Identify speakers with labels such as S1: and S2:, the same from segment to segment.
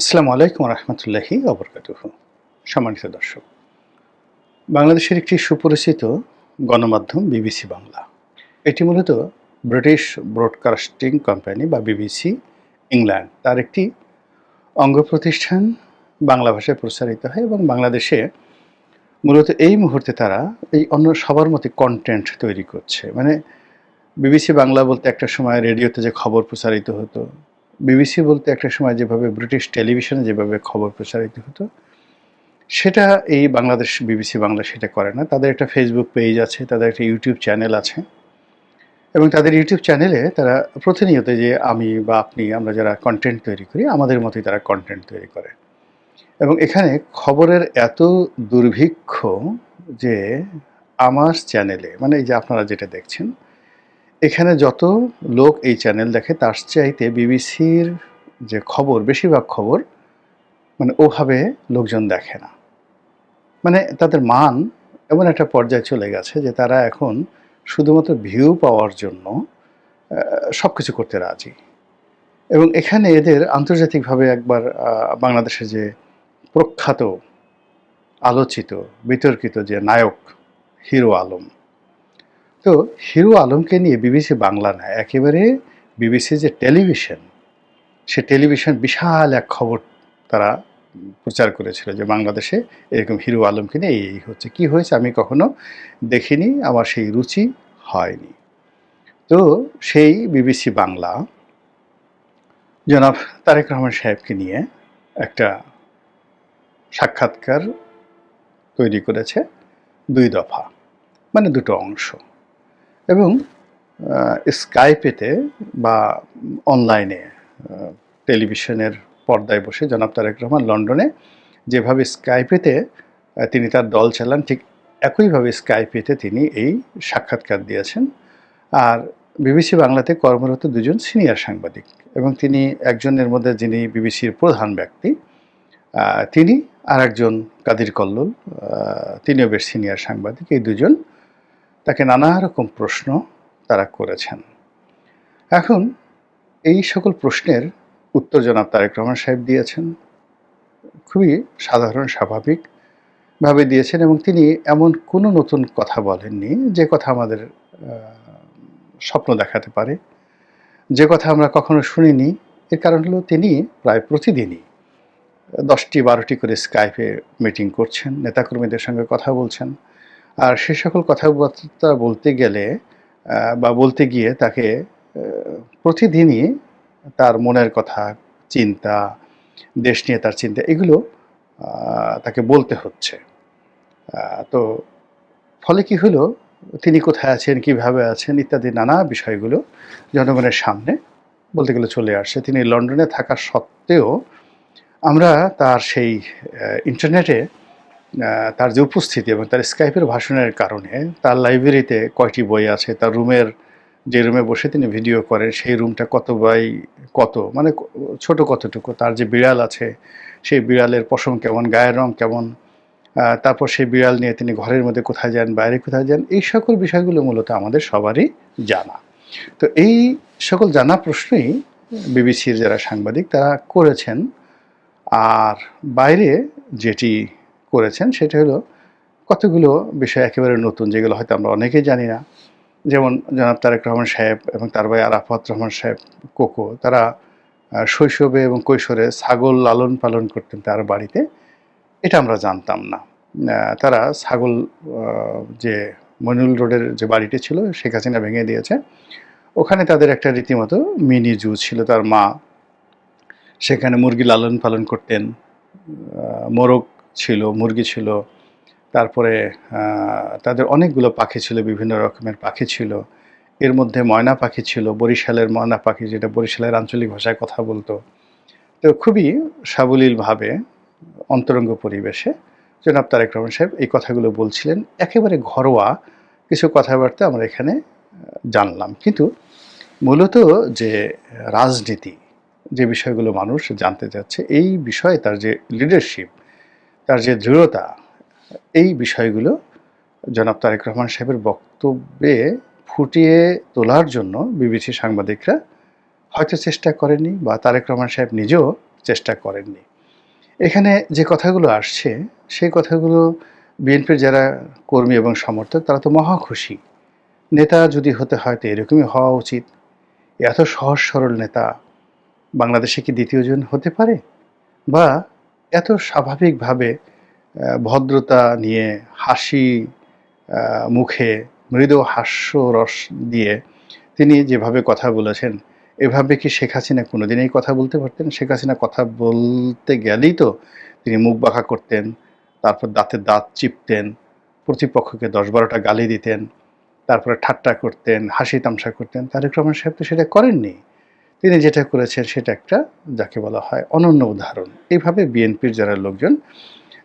S1: আসসালামু আলাইকুম রহমতুল্লাহি অবরকাতুহ সম্মানিত দর্শক, বাংলাদেশের একটি সুপরিচিত গণমাধ্যম বিবিসি বাংলা। এটি মূলত ব্রিটিশ ব্রডকাস্টিং কোম্পানি বা বিবিসি ইংল্যান্ড। তার একটি অঙ্গ প্রতিষ্ঠান বাংলা ভাষায় প্রচারিত হয় এবং বাংলাদেশে মূলত এই মুহূর্তে তারা এই অন্য সবার মতো কন্টেন্ট তৈরি করছে। মানে বিবিসি বাংলা বলতে একটা সময় রেডিওতে যে খবর প্রচারিত হতো বিবিসি বলতে একটা সময় যেভাবে ব্রিটিশ টেলিভিশনে যেভাবে খবর প্রচারিত হতো, সেটা এই বাংলাদেশ বিবিসি বাংলা সেটা করে না। তাদের একটা ফেসবুক পেজ আছে, তাদের একটা ইউটিউব চ্যানেল আছে এবং তাদের ইউটিউব চ্যানেলে তারা প্রতিনিয়ত যে আমি বা আপনি, আমরা যারা কন্টেন্ট তৈরি করি, আমাদের মতোই তারা কন্টেন্ট তৈরি করে। এবং এখানে খবরের এত দুর্ভিক্ষ যে আমার চ্যানেলে মানে এই যে আপনারা যেটা দেখছেন এখানে যত লোক এই চ্যানেল দেখে, তার চাইতে বিবিসির যে খবর, বেশিরভাগ খবর মানে ওভাবে লোকজন দেখে না। মানে তাদের মান এমন একটা পর্যায়ে চলে গেছে যে তারা এখন শুধুমাত্র ভিউ পাওয়ার জন্য সব কিছু করতে রাজি। এবং এখানে এদের আন্তর্জাতিকভাবে একবার বাংলাদেশে যে প্রখ্যাত, আলোচিত, বিতর্কিত যে নায়ক হিরো আলম তো হিরো আলমকে নিয়ে বিবিসি বাংলা না, একেবারে বিবিসি যে টেলিভিশন, সে টেলিভিশন বিশাল এক খবর তারা প্রচার করেছিল যে বাংলাদেশে এরকম হিরো আলমকে নিয়ে এই হচ্ছে। কি হয়েছে আমি কখনো দেখিনি, আমার সেই রুচি হয়নি। তো সেই বিবিসি বাংলা, জনাব তারেক রহমান সাহেবকে নিয়ে একটা সাক্ষাৎকার তৈরি করেছে দুই দফা মানে দুটো অংশ। এবং স্কাইপেতে বা অনলাইনে টেলিভিশনের পর্দায় বসে জনাব তারেক রহমান লন্ডনে যেভাবে স্কাইপেতে তিনি তার দল চালান, ঠিক একইভাবে স্কাইপেতে তিনি এই সাক্ষাৎকার দিয়েছেন। আর বিবিসি বাংলাতে কর্মরত দুজন সিনিয়র সাংবাদিক এবং তিনি একজনের মধ্যে যিনি বিবিসির প্রধান ব্যক্তি তিনি আর একজন কাদির কল্লোল তিনিও বেশ সিনিয়র সাংবাদিক। এই দুজন তাকে নানা রকম প্রশ্ন তারা করেছেন। এখন এই সকল প্রশ্নের উত্তর জনাব তারেক রহমান সাহেব দিয়েছেন। খুবই সাধারণ স্বাভাবিকভাবে দিয়েছেন এবং তিনি এমন কোনো নতুন কথা বলেননি যে কথা আমাদের স্বপ্ন দেখাতে পারে। যে কথা আমরা কখনো শুনিনি, এর কারণ হলো তিনি প্রায় প্রতিদিনই দশটি বারোটি করে স্কাইপে মিটিং করছেন, নেতাকর্মীদের সঙ্গে কথা বলছেন। আর সে সকল কথাবার্তা বলতে গেলে বা বলতে গিয়ে তাকে প্রতিদিনই তার মনের কথা, চিন্তা, দেশ নিয়ে তার চিন্তা, এগুলো তাকে বলতে হচ্ছে। তো ফলে কি হলো? তিনি কোথায় আছেন, কীভাবে আছেন, ইত্যাদি নানা বিষয়গুলো জনগণের সামনে বলতে গেলে চলে আসছে। তিনি লন্ডনে থাকা সত্ত্বেও আমরা তার সেই ইন্টারনেটে তার যে উপস্থিতি এবং তার স্কাইপের ভাষণের কারণে তার লাইব্রেরিতে কয়টি বই আছে, তার রুমের যে রুমে বসে তিনি ভিডিও করেন, সেই রুমটা কত বাই কত মানে ছোট কতটুকু, তার যে বিড়াল আছে, সেই বিড়ালের পশম কেমন, গায়ের রং কেমন তারপর সেই বিড়াল নিয়ে তিনি ঘরের মধ্যে কোথায় যান, বাইরে কোথায় যান, এই সকল বিষয়গুলো মূলত আমাদের সবারই জানা। তো এই সকল জানা প্রশ্নই বিবিসির যারা সাংবাদিক, তারা করেছেন। আর বাইরে যেটি করেছেন সেটা হলো কতগুলো বিষয় একেবারে নতুন যেগুলো হয়তো আমরা অনেকেই জানি না। যেমন জনাব তারেক রহমান সাহেব এবং তার ভাই আরাফাত রহমান সাহেব, কোকো, তারা শৈশবে এবং কৈশোরে ছাগল লালন পালন করতেন তার বাড়িতে। এটা আমরা জানতাম না। তারা ছাগল যে মনুল রোডের যে বাড়িটি ছিল শেখ হাসিনা ভেঙে দিয়েছে। ওখানে তাদের একটা রীতিমতো মিনি জু ছিল তার মা। সেখানে মুরগি লালন পালন করতেন। মোরগ ছিল, মুরগি ছিল, তারপরে তাদের অনেকগুলো পাখি ছিল, বিভিন্ন রকমের পাখি ছিল। এর মধ্যে ময়না পাখি ছিল, বরিশালের ময়না পাখি, যেটা বরিশালের আঞ্চলিক ভাষায় কথা বলতো। তো খুবই সাবলীলভাবে, অন্তরঙ্গ পরিবেশে, জনাব তারেক রহমান সাহেব এই কথাগুলো বলছিলেন। একেবারে ঘরোয়া কিছু কথাবার্তা আমরা এখানে জানলাম। কিন্তু মূলত যে রাজনীতি, যে বিষয়গুলো মানুষ জানতে চাচ্ছে, এই বিষয়ে তার যে লিডারশিপ তার যে দৃঢ়তা, এই বিষয়গুলো জনাব তারেক রহমান সাহেবের বক্তব্যে ফুটিয়ে তোলার জন্য বিবিসি সাংবাদিকরা হয়তো চেষ্টা করেনি বা তারেক রহমান সাহেব নিজেও চেষ্টা করেননি। এখানে যে কথাগুলো আসছে, সেই কথাগুলো বিএনপির যারা কর্মী এবং সমর্থক, তারা তো মহা খুশি। নেতা যদি হতে হয় তো এরকমই হওয়া উচিত। এত সহজ সরল নেতা বাংলাদেশে কি দ্বিতীয়জন হতে পারে? বা এত স্বাভাবিকভাবে ভদ্রতা নিয়ে, হাসি মুখে, মৃদু হাস্য রস দিয়ে তিনি যেভাবে কথা বলেছেন, এভাবে কি শেখ হাসিনা কোনোদিনই কথা বলতে পারতেন? শেখ হাসিনা কথা বলতে গেলেই তো তিনি মুখ বাঁকা করতেন, তারপর দাঁতে দাঁত চিপতেন, প্রতিপক্ষকে দশ বারোটা গালি দিতেন, তারপরে ঠাট্টা করতেন, হাসি তামসা করতেন। তারেক রহমান সাহেব তো সেটা করেননি। তিনি যেটা করেছেন সেটা একটা যাকে বলা হয় অনন্য উদাহরণ। এইভাবে বিএনপির যারা লোকজন,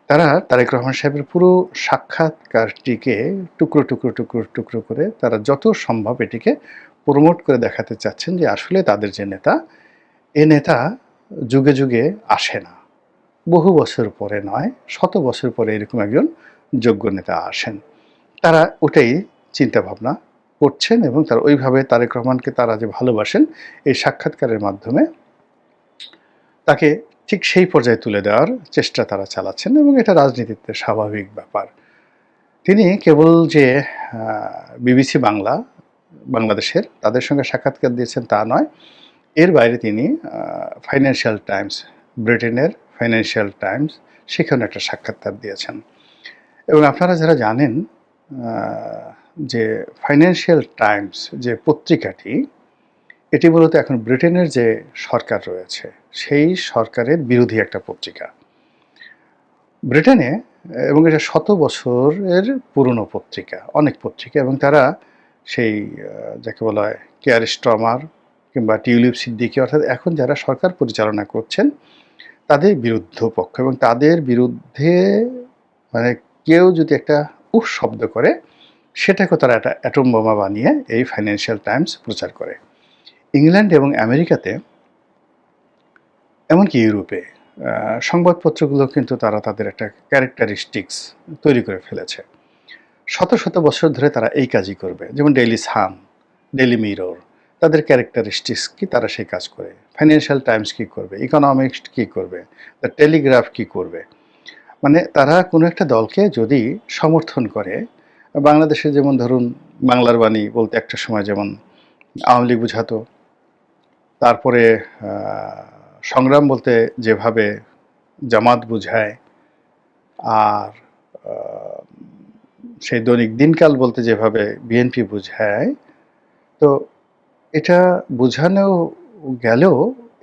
S1: তারা তারেক রহমান সাহেবের পুরো সাক্ষাৎকারটিকে টুকরো টুকরো টুকরো টুকরো করে তারা যত সম্ভব এটিকে প্রমোট করে দেখাতে চাচ্ছেন যে আসলে তাদের যে নেতা, এ নেতা যুগে যুগে আসে না। বহু বছর পরে নয়, শত বছর পরে এরকম একজন যোগ্য নেতা আসেন। তারা ওটাই চিন্তা ভাবনা করছেন এবং তারা ওইভাবে তারেক রহমানকে তারা যে ভালোবাসেন, এই সাক্ষাৎকারের মাধ্যমে তাকে ঠিক সেই পর্যায়ে তুলে দেওয়ার চেষ্টা তারা চালাচ্ছেন এবং এটা রাজনীতিতে স্বাভাবিক ব্যাপার। তিনি কেবল যে বিবিসি বাংলা, বাংলাদেশের তাদের সঙ্গে সাক্ষাৎকার দিয়েছেন তা নয়, এর বাইরে তিনি ফাইন্যান্সিয়াল টাইমস ব্রিটেনের ফাইন্যান্সিয়াল টাইমস সেখানে একটা সাক্ষাৎকার দিয়েছেন। এবং আপনারা যারা জানেন যে ফাইন্যান্সিয়াল টাইমস যে পত্রিকাটি, এটি মূলত এখন ব্রিটেনের যে সরকার রয়েছে, সেই সরকারের বিরোধী একটা পত্রিকা। ব্রিটেনে, এবং এটা শত বছরের পুরনো পত্রিকা, অনেক পত্রিকা, এবং তারা সেই যাকে বলা হয় কেয়ার স্ট্রমার কিংবা টিউলিপ সিদ্দিকি অর্থাৎ এখন যারা সরকার পরিচালনা করছেন, তাদের বিরুদ্ধ পক্ষ, এবং তাদের বিরুদ্ধে মানে কেউ যদি একটা উফ শব্দ করে সেটাকে তারা একটা অ্যাটম বোমা বানিয়ে এই ফাইন্যান্সিয়াল টাইমস প্রচার করে। ইংল্যান্ড এবং আমেরিকাতে, এমনকি ইউরোপে সংবাদপত্রগুলো কিন্তু তারা তাদের একটা ক্যারেক্টারিস্টিক্স তৈরি করে ফেলেছে। শত শত বছর ধরে তারা এই কাজই করবে। যেমন ডেইলি সান ডেইলি মিরর তাদের ক্যারেক্টারিস্টিক্স কি তারা সেই কাজ করে? ফাইন্যান্সিয়াল টাইমস কি করবে? ইকোনমিক্স কি করবে? টেলিগ্রাফ কি করবে? মানে তারা কোনো একটা দলকে যদি সমর্থন করে বাংলাদেশে যেমন ধরুন বাংলার বাণী বলতে একটা সময় যেমন আওয়ামী লীগ বুঝাতো, তারপরে সংগ্রাম বলতে যেভাবে জামাত বুঝায়, আর সেই দৈনিক দিনকাল বলতে যেভাবে বিএনপি বুঝায়, তো এটা বোঝানো গেলেও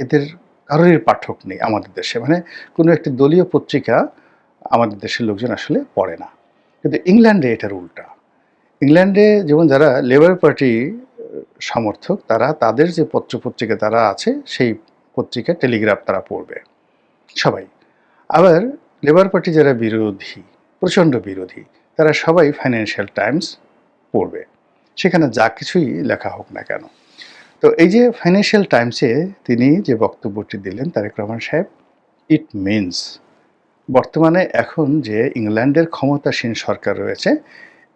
S1: এদের কারোরই পাঠক নেই আমাদের দেশে। মানে কোনো একটি দলীয় পত্রিকা আমাদের দেশের লোকজন আসলে পড়ে না। কিন্তু ইংল্যান্ডে এটার উল্টা। ইংল্যান্ডে যেমন যারা লেবার পার্টি সমর্থক, তারা তাদের যে পত্রপত্রিকা তারা আছে, সেই পত্রিকা টেলিগ্রাফ তারা পড়বে। সবাই। আবার লেবার পার্টি যারা বিরোধী, প্রচণ্ড বিরোধী, তারা সবাই ফাইন্যান্সিয়াল টাইমস পড়বে। সেখানে যা কিছুই লেখা হোক না কেন। তো এই যে ফাইন্যান্সিয়াল টাইমসে তিনি যে বক্তব্যটি দিলেন, তারেক রহমান সাহেব ইট মিনস বর্তমানে এখন যে ইংল্যান্ডের ক্ষমতাসীন সরকার রয়েছে,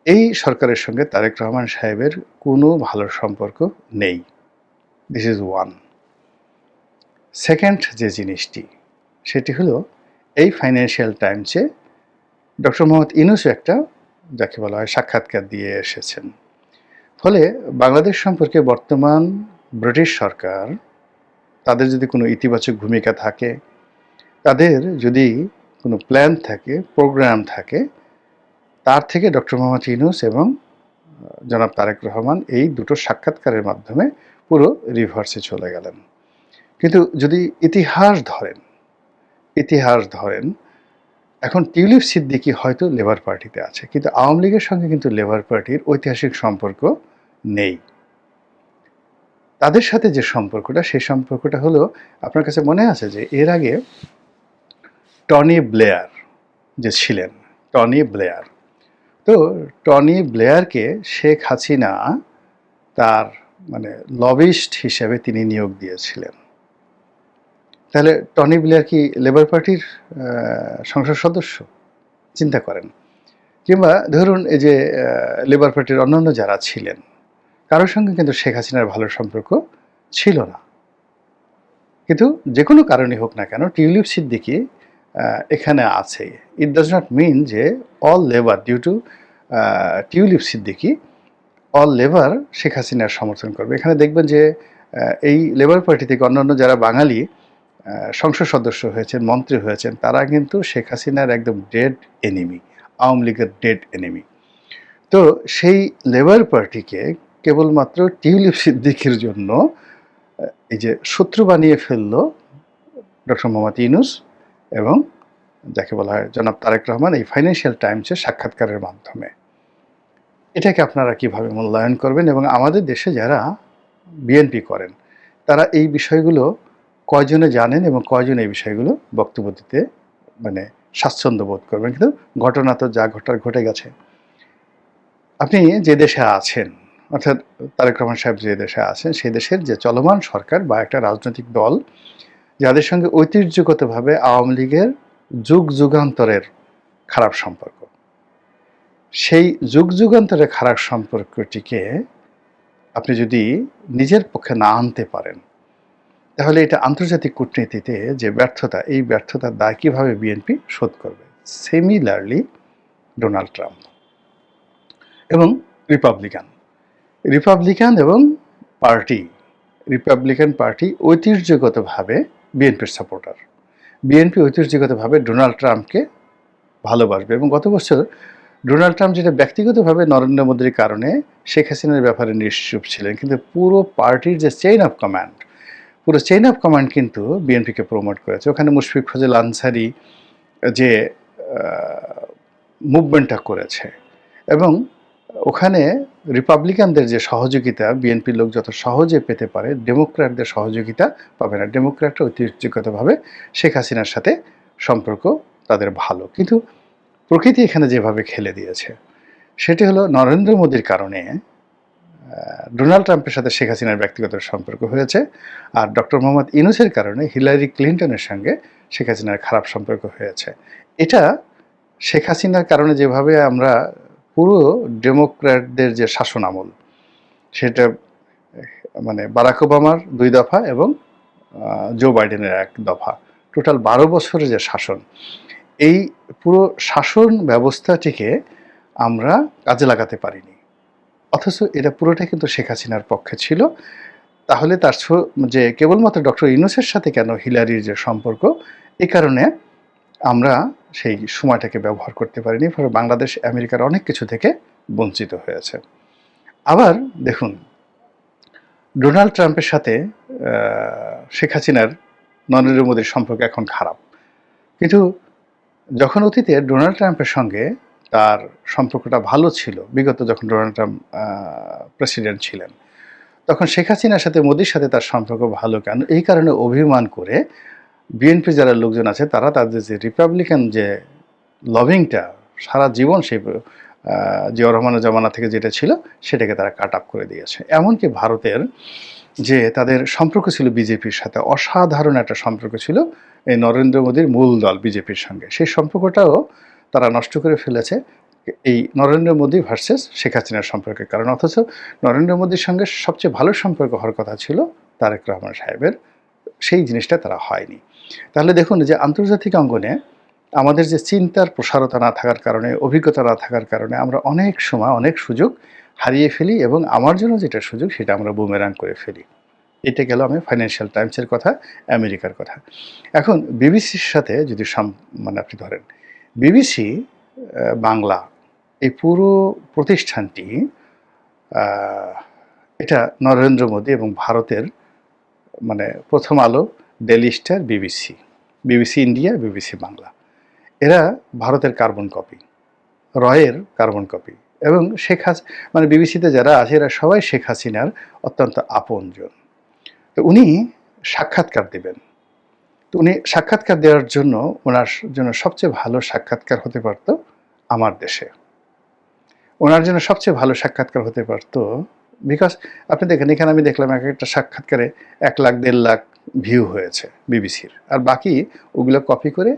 S1: এই সরকারের সঙ্গে তারেক রহমান সাহেবের কোনো ভালো সম্পর্ক নেই। দিস ইজ ওয়ান সেকেন্ড যে জিনিসটি, সেটি হলো এই ফাইন্যান্সিয়াল টাইমসে ডক্টর মোহাম্মদ ইনুসও একটা, যাকে বলা হয় সাক্ষাৎকার দিয়ে এসেছেন। ফলে বাংলাদেশ সম্পর্কে বর্তমান ব্রিটিশ সরকার, তাদের যদি কোনো ইতিবাচক ভূমিকা থাকে, তাদের যদি কোনো প্ল্যান থাকে প্রোগ্রাম থাকে, তার থেকে ডক্টর মোহাম্মদ ইউনুস এবং জনাব তারেক রহমান এই দুটো সাক্ষাৎকারের মাধ্যমে পুরো রিভার্সে চলে গেলেন। কিন্তু যদি ইতিহাস ধরেন ইতিহাস ধরেন, এখন টিউলিপ সিদ্দিকি হয়তো লেবার পার্টিতে আছে, কিন্তু আওয়ামী লীগের সঙ্গে কিন্তু লেবার পার্টির ঐতিহাসিক সম্পর্ক নেই। তাদের সাথে যে সম্পর্কটা, সেই সম্পর্কটা হলো, আপনার কাছে মনে আছে যে এর আগে টনি ব্লেয়ার যে ছিলেন, টনি ব্লেয়ার। তো টনি ব্লেয়ারকে শেখ হাসিনা তার মানে লবিস্ট হিসেবে তিনি নিয়োগ দিয়েছিলেন। তাহলে টনি ব্লেয়ার কি লেবার পার্টির সংসদ সদস্য? চিন্তা করেন। কিংবা ধরুন এই যে লেবার পার্টির অন্যান্য যারা ছিলেন, কারোর সঙ্গে কিন্তু শেখ হাসিনার ভালো সম্পর্ক ছিল না। কিন্তু যে কোনো কারণে হোক না কেন, টিউলিপ সিদ্দিকি এখানে আছে। ইট ডাজ নট মিন যে all Labour due to Tulip Siddiq all Labour Sheikh হাসিনার সমর্থন করবে। এখানে দেখবেন যে এই লেবার পার্টি থেকে অন্যান্য যারা বাঙালি সংসদ সদস্য হয়েছেন, মন্ত্রী হয়েছেন, তারা কিন্তু শেখ হাসিনার একদম ডেড এনিমি আওয়ামী লীগের ডেড এনিমি তো সেই লেবার পার্টিকে কেবলমাত্র টিউলিপ সিদ্দিকির জন্য এই যে শত্রু বানিয়ে ফেলল ডক্টর মোহাম্মদ ইউনুস এবং যাকে বলা হয় জনাব তারেক রহমান, এই ফাইন্যান্সিয়াল টাইমসের সাক্ষাৎকারের মাধ্যমে। এটাকে আপনারা কীভাবে মূল্যায়ন করবেন এবং আমাদের দেশে যারা বিএনপি করেন, তারা এই বিষয়গুলো কয়জনে জানেন এবং কয়জন এই বিষয়গুলো বক্তব্য দিতে মানে স্বাচ্ছন্দ্য বোধ করবেন? কিন্তু ঘটনা তো যা ঘটার ঘটে গেছে। আপনি যে দেশে আছেন, অর্থাৎ তারেক রহমান সাহেব যে দেশে আছেন সেই দেশের যে চলমান সরকার বা একটা রাজনৈতিক দল যাদের সঙ্গে ঐতিহ্যগতভাবে আওয়ামী লীগের যুগ যুগান্তরের খারাপ সম্পর্ক। সেই যুগ যুগান্তরের খারাপ সম্পর্কটিকে আপনি যদি নিজের পক্ষে না আনতে পারেন, তাহলে এটা আন্তর্জাতিক কূটনীতিতে যে ব্যর্থতা, এই ব্যর্থতার দায় কীভাবে বিএনপি শোধ করবে? সিমিলারলি ডোনাল্ড ট্রাম্প এবং রিপাবলিকান রিপাবলিকান এবং পার্টি রিপাবলিকান পার্টি ঐতিহ্যগতভাবে বিএনপির সাপোর্টার বিএনপি ঐতিহ্যগতভাবে ডোনাল্ড ট্রাম্পকে ভালোবাসবে এবং গত বছর ডোনাল্ড ট্রাম্প যেটা ব্যক্তিগতভাবে নরেন্দ্র মোদীর কারণে শেখ হাসিনার ব্যাপারে নিশ্চুপ ছিলেন, কিন্তু পুরো পার্টির যে চেইন অফ কমান্ড পুরো চেইন অফ কমান্ড কিন্তু বিএনপিকে প্রমোট করেছে। ওখানে মুশফিক ফজল আনসারি যে মুভমেন্টটা করেছে। এবং ওখানে রিপাবলিকানদের যে সহযোগিতা বিএনপির লোক যত সহজে পেতে পারে ডেমোক্র্যাটদের সহযোগিতা পাবে না। ডেমোক্র্যাটরা ঐতিহ্যগতভাবে শেখ হাসিনার সাথে সম্পর্ক তাদের ভালো। কিন্তু প্রকৃতি এখানে যেভাবে খেলে দিয়েছে, সেটি হলো নরেন্দ্র মোদীর কারণে ডোনাল্ড ট্রাম্পের সাথে শেখ হাসিনার ব্যক্তিগত সম্পর্ক হয়েছে আর ডক্টর মোহাম্মদ ইনুসের কারণে হিলারি ক্লিন্টনের সঙ্গে শেখ হাসিনার খারাপ সম্পর্ক হয়েছে। এটা শেখ হাসিনার কারণে যেভাবে আমরা পুরো ডেমোক্র্যাটদের যে শাসন আমল, সেটা মানে বারাক ওবামার দুই দফা এবং জো বাইডেনের এক দফা। টোটাল বারো বছরের যে শাসন, এই পুরো শাসন ব্যবস্থাটিকে আমরা কাজে লাগাতে পারিনি। অথচ এটা পুরোটাই কিন্তু শেখ হাসিনার পক্ষে ছিল। তাহলে তার যে কেবলমাত্র ডক্টর ইউনুসের সাথে কেন হিলারির যে সম্পর্ক এই কারণে আমরা সেই সময়টাকে ব্যবহার করতে পারিনি, ফলে বাংলাদেশ, আমেরিকার অনেক কিছু থেকে বঞ্চিত হয়েছে। আবার দেখুন, ডোনাল্ড ট্রাম্পের সাথে শেখ হাসিনার, নরেন্দ্র মোদীর সম্পর্ক এখন খারাপ। কিন্তু যখন অতীতে ডোনাল্ড ট্রাম্পের সঙ্গে তার সম্পর্কটা ভালো ছিল, বিগত যখন ডোনাল্ড ট্রাম্প প্রেসিডেন্ট ছিলেন, তখন শেখ হাসিনার সাথে, মোদির সাথে তার সম্পর্ক ভালো কেন? এই কারণে অভিমান করে বিএনপি যারা লোকজন আছে, তারা তাদের যে রিপাবলিকান যে লভিংটা সারা জীবন সেই জিয়াউর রহমানের জমানা থেকে যেটা ছিল, সেটাকে তারা কাট আপ করে দিয়েছে। এমনকি ভারতের যে তাদের সম্পর্ক ছিল বিজেপির সাথে, অসাধারণ একটা সম্পর্ক ছিল এই নরেন্দ্র মোদীর মূল দল বিজেপির সঙ্গে। সেই সম্পর্কটাও তারা নষ্ট করে ফেলেছে এই নরেন্দ্র মোদী ভার্সেস শেখ হাসিনার সম্পর্কের কারণ। অথচ নরেন্দ্র মোদীর সঙ্গে সবচেয়ে ভালো সম্পর্ক হওয়ার কথা ছিল তারেক রহমান সাহেবের। সেই জিনিসটা তারা হয়নি। তাহলে দেখুন যে আন্তর্জাতিক অঙ্গনে আমাদের যে চিন্তার প্রসারতা না থাকার কারণে, অভিজ্ঞতা না থাকার কারণে আমরা অনেক সময় অনেক সুযোগ হারিয়ে ফেলি এবং আমার জন্য যেটা সুযোগ সেটা আমরা বুমেরাং করে ফেলি। এটা গেল আমি ফাইন্যান্সিয়াল টাইমসের কথা, আমেরিকার কথা। এখন বিবিসির সাথে যদি সাম- মানে আপনি ধরেন, বিবিসি বাংলা এই পুরো প্রতিষ্ঠানটি এটা নরেন্দ্র মোদী এবং ভারতের মানে Prothom Alo Daily Star, BBC. BBC India, BBC Bangla. এরা ভারতের কার্বন কপি, রয়ের কার্বন কপি এবং শেখ হাস মানে বিবিসিতে যারা আছে, এরা সবাই শেখ হাসিনার অত্যন্ত আপনজন। তো উনি সাক্ষাৎকার দেবেন। তো উনি সাক্ষাৎকার দেওয়ার জন্য, ওনার জন্য সবচেয়ে ভালো সাক্ষাৎকার হতে পারত আমার দেশে। ওনার জন্য সবচেয়ে ভালো সাক্ষাৎকার হতে পারত বিকজ আপনি দেখেন, এখানে আমি দেখলাম এক একটা সাক্ষাৎকারে এক লাখ, দেড় লাখ ভিউ হয়েছে বিবিসির আর বাকি ওগুলো কপি করে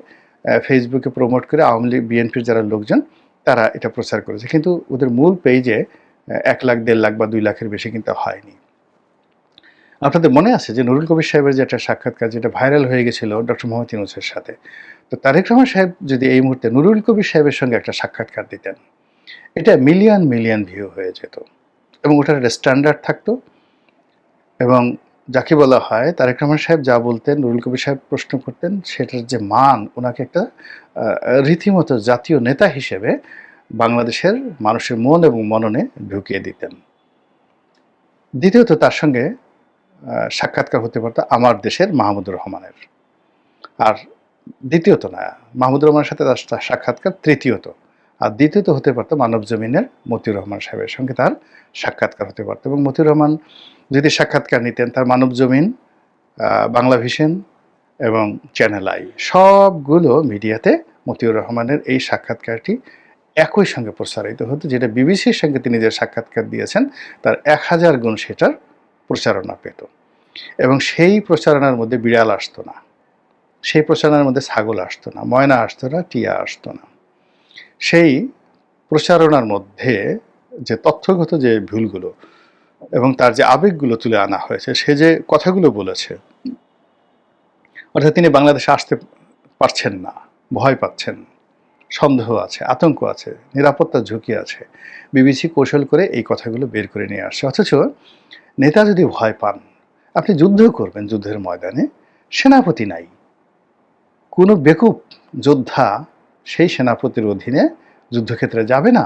S1: ফেসবুকে প্রমোট করে আওয়ামী লীগ বিএনপির যারা লোকজন, তারা এটা প্রচার করেছে। কিন্তু ওদের মূল পেজে এক লাখ, দেড় লাখ বা দুই লাখের বেশি কিন্তু হয়নি। আপনাদের মনে আছে যে নুরুল কবির সাহেবের যে একটা সাক্ষাৎকার যেটা ভাইরাল হয়ে গেছিল ডক্টর মোহাম্মদ ইউনুসের সাথে? তো তারেক রহমান সাহেব যদি এই মুহূর্তে নুরুল কবির সাহেবের সঙ্গে একটা সাক্ষাৎকার দিতেন, এটা মিলিয়ন মিলিয়ন ভিউ হয়ে যেত। এবং ওটার একটা স্ট্যান্ডার্ড থাকতো। এবং যাকে বলা হয় তারেক রহমান সাহেব যা বলতেন, নুরুল কবির সাহেব প্রশ্ন করতেন, সেটার যে মান ওনাকে একটা রীতিমতো জাতীয় নেতা হিসেবে বাংলাদেশের মানুষের মন এবং মননে ঢুকিয়ে দিতেন। দ্বিতীয়ত তার সঙ্গে সাক্ষাৎকার হতে পারত আমার দেশের মাহমুদুর রহমানের। আর দ্বিতীয়ত না, মাহমুদুর রহমানের সাথে তার সাক্ষাৎকার তৃতীয়ত। আর দ্বিতীয়ত হতে পারতো মানব জমিনের মতিউর রহমান সাহেবের সঙ্গে তার সাক্ষাৎকার হতে পারতো। এবং মতিউর রহমান যদি সাক্ষাৎকার নিতেন, তার মানব জমিন বাংলা ভিশন এবং চ্যানেল আই সবগুলো মিডিয়াতে মতিউর রহমানের এই সাক্ষাৎকারটি একই সঙ্গে প্রচারিত হতো, যেটা বিবিসির সঙ্গে তিনি যে সাক্ষাৎকার দিয়েছেন, তার এক হাজার গুণ সেটার প্রচারণা পেত। এবং সেই প্রচারণার মধ্যে বিড়াল আসতো না, সেই প্রচারণার মধ্যে ছাগল আসতো না, ময়না আসতো না, টিয়া আসতো না। সেই প্রচারণার মধ্যে যে তথ্যগত যে ভুলগুলো এবং তার যে আবেগগুলো তুলে আনা হয়েছে, সে যে কথাগুলো বলেছে, অর্থাৎ তিনি বাংলাদেশে আসতে পারছেন না, ভয় পাচ্ছেন, সন্দেহ আছে, আতঙ্ক আছে, নিরাপত্তার ঝুঁকি আছে, বিবিসি কৌশল করে এই কথাগুলো বের করে নিয়ে আসছে। অথচ নেতা যদি ভয় পান, আপনি যুদ্ধ করবেন যুদ্ধের ময়দানে, সেনাপতি নাই, কোনো বেকুব যোদ্ধা সেই সেনাপতির অধীনে যুদ্ধক্ষেত্রে যাবে না।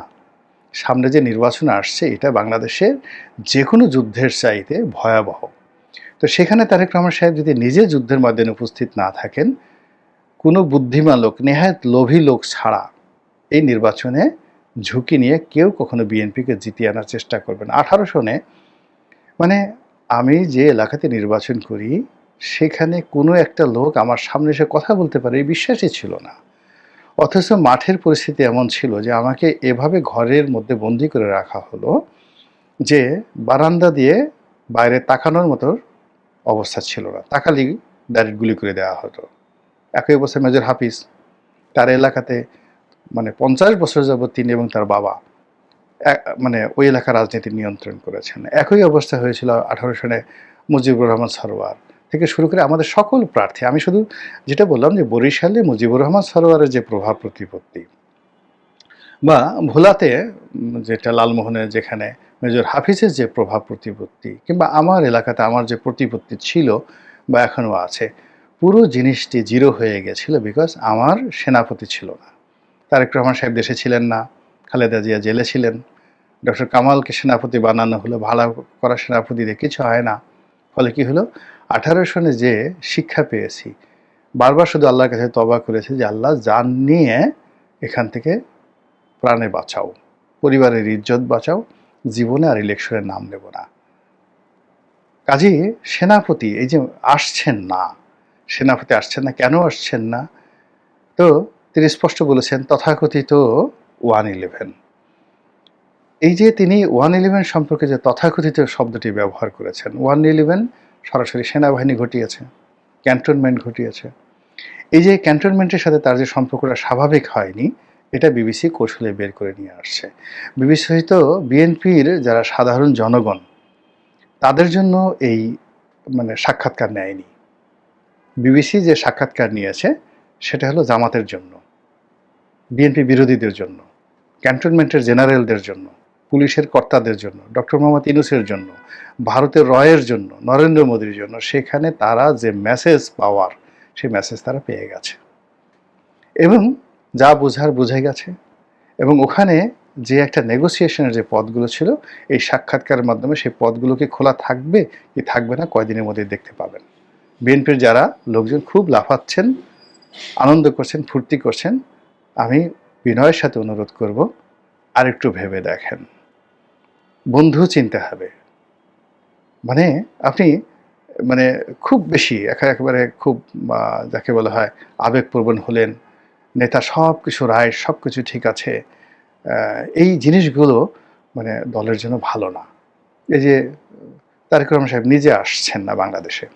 S1: সামনে যে নির্বাচন আসছে, এটা বাংলাদেশের যে কোনো যুদ্ধের চাইতে ভয়াবহ। তো সেখানে তারেক রহমান সাহেব যদি নিজে যুদ্ধের ময়দানে উপস্থিত না থাকেন, কোনো বুদ্ধিমান লোক, নেহায়ত লোভী লোক ছাড়া এই নির্বাচনে ঝুঁকি নিয়ে কেউ কখনো বিএনপিকে জিতিয়ে আনার চেষ্টা করবেন আঠারো সনে মানে আমি যে এলাকাতে নির্বাচন করি, সেখানে কোনো একটা লোক আমার সামনে এসে কথা বলতে পারে, এই বিশ্বাসই ছিল না। অথচ মাঠের পরিস্থিতি এমন ছিল যে আমাকে এভাবে ঘরের মধ্যে বন্দি করে রাখা হলো যে বারান্দা দিয়ে বাইরে তাকানোর মতো অবস্থা ছিল না। তাকালি ডাইরেক্ট গুলি করে দেওয়া হতো। একই অবস্থায় মেজর হাফিজ। তার এলাকাতে মানে পঞ্চাশ বছর যাবৎ তিনি এবং তার বাবা মানে ওই এলাকার রাজনীতি নিয়ন্ত্রণ করেছেন। একই অবস্থা হয়েছিল আঠারো সনে মুজিবুর রহমান সরোয়ার। থেকে শুরু করে আমাদের সকল প্রার্থী। আমি শুধু যেটা বললাম যে বরিশালে মুজিবুর রহমান সরোয়ারের যে প্রভাব প্রতিপত্তি বা ভোলাতে যেটা লালমোহনের যেখানে মেজর হাফিজের যে প্রভাব প্রতিপত্তি কিংবা আমার এলাকাতে আমার যে প্রতিপত্তি ছিল বা এখনও আছে, পুরো জিনিসটি জিরো হয়ে গেছিল বিকজ আমার সেনাপতি ছিল না। তারেক রহমান সাহেব দেশে ছিলেন না, খালেদা জিয়া জেলে ছিলেন। ডক্টর কামালকে সেনাপতি বানানো হলো, ভাড়া করা সেনাপতি দিয়ে কিছু হয় না। ফলে কি হলো? আঠারো সনে যে শিক্ষা পেয়েছি, বারবার শুধু আল্লাহর কাছে তবা করেছে যে, আল্লাহ জান নিয়ে এখান থেকে প্রাণে বাঁচাও, পরিবারের ইজ্জত বাঁচাও, জীবনে আর ইলেকশনের নাম নেব না। কাজী, সেনাপতি, এই যে আসছেন না, সেনাপতি আসছেন না, কেন আসছেন না? তো তিনি স্পষ্ট বলেছেন, তথাকথিত ওয়ান ইলেভেন। এই যে তিনি ওয়ান ইলেভেন সম্পর্কে যে তথাকথিত শব্দটি ব্যবহার করেছেন, ওয়ান ইলেভেন সরাসরি সেনাবাহিনী ঘটিয়েছে ক্যান্টনমেন্ট ঘটিয়েছে। এই যে ক্যান্টনমেন্টের সাথে তার যে সম্পর্কটা স্বাভাবিক হয়নি, এটা বিবিসি কৌশলে বের করে নিয়ে আসছে। বিবিসি হয়তো বিএনপির যারা সাধারণ জনগণ, তাদের জন্য এই মানে সাক্ষাৎকার নেয়নি। বিবিসি যে সাক্ষাৎকার নিয়েছে, সেটা হলো জামাতের জন্য বিএনপি বিরোধীদের জন্য ক্যান্টনমেন্টের জেনারেলদের জন্য। পুলিশের কর্তাদের জন্য, ডক্টর মোহাম্মদ ইনুসের জন্য, ভারতের রয়ের জন্য, নরেন্দ্র মোদীর জন্য, সেখানে তারা যে মেসেজ পাওয়ার, সেই মেসেজ তারা পেয়ে গেছে। এবং যা বোঝার বুঝে গেছে। এবং ওখানে যে একটা নেগোসিয়েশনের যে পদগুলো ছিল, এই সাক্ষাৎকারের মাধ্যমে সেই পদগুলোকে খোলা থাকবে, কি থাকবে না, কয়দিনের মধ্যে দেখতে পাবেন। বিএনপির যারা লোকজন খুব লাফাচ্ছেন, আনন্দ করছেন, ফুর্তি করছেন, আমি বিনয়ের সাথে অনুরোধ করব, আরেকটু ভেবে দেখেন। বন্ধু চিনতে হবে। মানে আপনি মানে খুব বেশি একা- একেবারে খুব যাকে বলা হয় আবেগপ্রবণ হলেন, নেতা সব কিছু রায় সব কিছু ঠিক আছে এই জিনিসগুলো মানে দলের জন্য ভালো না। এই যে তারেক রহমান সাহেব নিজে আসছেন না বাংলাদেশে।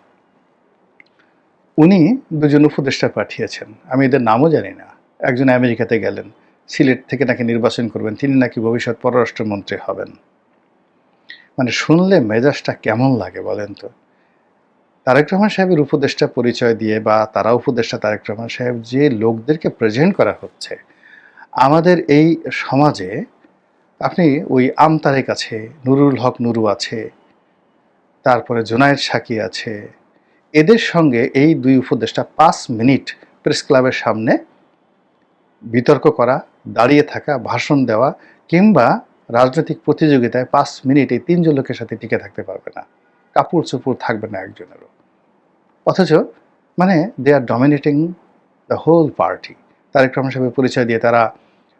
S1: উনি দুজন উপদেষ্টা পাঠিয়েছেন, আমি এদের নামও জানি না। একজন আমেরিকাতে গেলেন, সিলেট থেকে নাকি নির্বাচন করবেন, তিনি নাকি ভবিষ্যৎ পররাষ্ট্রমন্ত্রী হবেন। মানে শুনলে মেজাজটা কেমন লাগে বলেন তো? তারেক রহমান সাহেবের উপদেষ্টা পরিচয় দিয়ে বা তারা উপদেষ্টা তারেক রহমান সাহেব যে লোকদেরকে প্রেজেন্ট করা হচ্ছে, আমাদের এই সমাজে আপনি ওই আমতারেক আছে, নুরুল হক নুরু আছে, তারপরে জোনায়েদ সাকি আছে, এদের সঙ্গে এই দুই উপদেষ্টা পাঁচ মিনিট প্রেস ক্লাবের সামনে বিতর্ক করা, দাঁড়িয়ে থাকা, ভাষণ দেওয়া কিংবা রাজনৈতিক প্রতিযোগিতায় পাঁচ মিনিট এই তিনজন লোকের সাথে টিকে থাকতে পারবে না। কাপড় চোপড় থাকবে না একজনেরও। অথচ মানে they are dominating the whole party Tarique Rahman সাহেবের পরিচয় দিয়ে তারা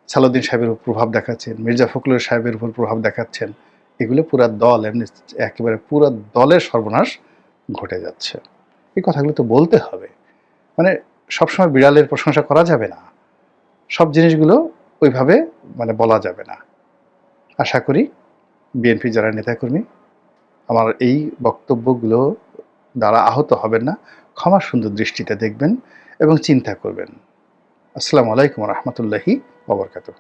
S1: সালাউদ্দিন সাহেবের উপর প্রভাব দেখাচ্ছেন, মির্জা ফখরুল সাহেবের উপর প্রভাব দেখাচ্ছেন। এগুলো পুরো দল, এমনি একেবারে পুরো দলের সর্বনাশ ঘটে যাচ্ছে। এই কথাগুলো তো বলতে হবে। মানে সবসময় বিড়ালের প্রশংসা করা যাবে না। সব জিনিসগুলো ওইভাবে মানে বলা যাবে না। আশা করি বিএনপি যারা নেতাকর্মী, আমার এই বক্তব্যগুলো দ্বারা আহত হবেন না, ক্ষমা সুন্দর দৃষ্টিতে দেখবেন এবং চিন্তা করবেন। আসসালামু আলাইকুম রহমতুল্লাহি ওবরকাতুহ